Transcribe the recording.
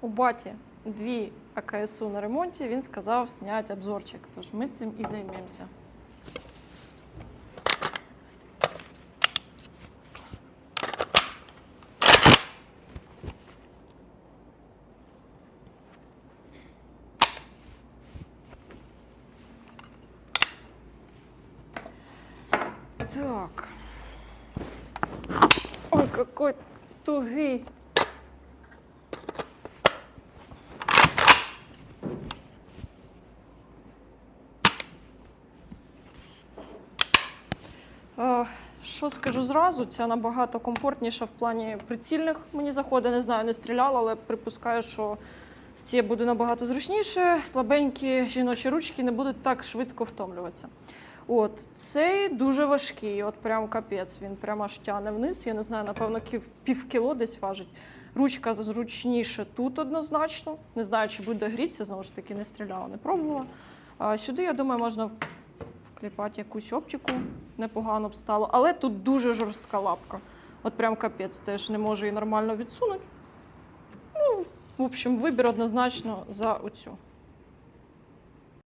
у баті дві АКСУ на ремонті, він сказав зняти обзорчик. Тож ми цим і займемося. Так. Ой, какой тугий. Що скажу зразу, ця набагато комфортніша в плані прицільних. Мені заходить, не знаю, не стріляла, але припускаю, що з цією буде набагато зручніше. Слабенькі жіночі ручки не будуть так швидко втомлюватися. От цей дуже важкий, от прям капець. Він прямо аж тяне вниз. Я не знаю, напевно, пів кіло десь важить. Ручка зручніше тут однозначно. Не знаю, чи буде грітися, знову ж таки, не стріляла, не пробувала. А сюди, я думаю, можна вкліпати якусь оптику, непогано б стало. Але тут дуже жорстка лапка. От прям капець теж не може її нормально відсунути. Ну, в общем, вибір однозначно за оцю.